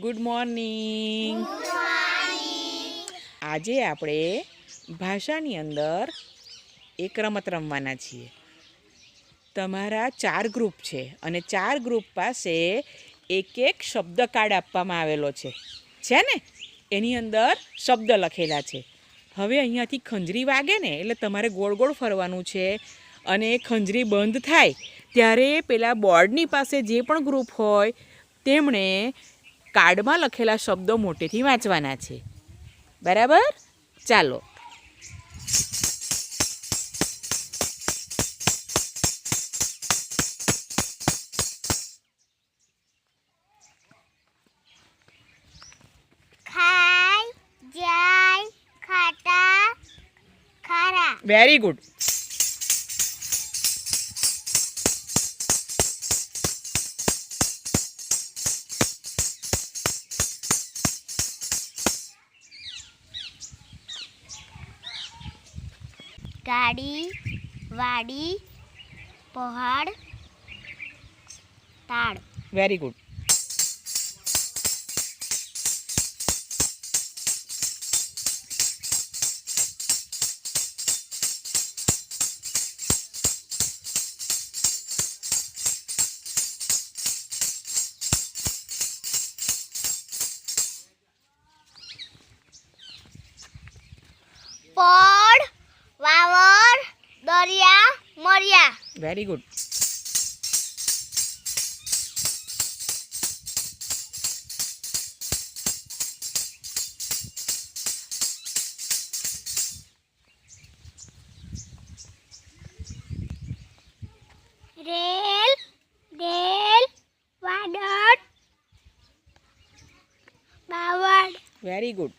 Good morning આજે આપણે ભાષાની અંદર એક રમત રમવાના છીએ. તમારા ચાર ગ્રુપ છે અને ચાર ગ્રુપ પાસે એક એક શબ્દ કાર્ડ આપવામાં આવેલો છે. છે ને? એની અંદર શબ્દ લખેલા છે. હવે અહીંયાથી ખંજરી વાગે ને એટલે તમારે ગોળ ગોળ ફરવાનું છે અને ખંજરી બંધ થાય ત્યારે પેલા બોર્ડની પાસે જે પણ ગ્રુપ હોય તેમણે કાર્ડમાં લખેલા શબ્દો મોટેથી વાંચવાના છે. બરાબર? ચાલો. ખાય જાય ખાટા ખારા. વેરી ગુડ ગાડી વાડી પહાડ તાળ. વેરી ગુડ પડ વાવર દરિયા મરિયા વેરી ગુડ રેલ રેલ વાદળ બાવળ વેરી ગુડ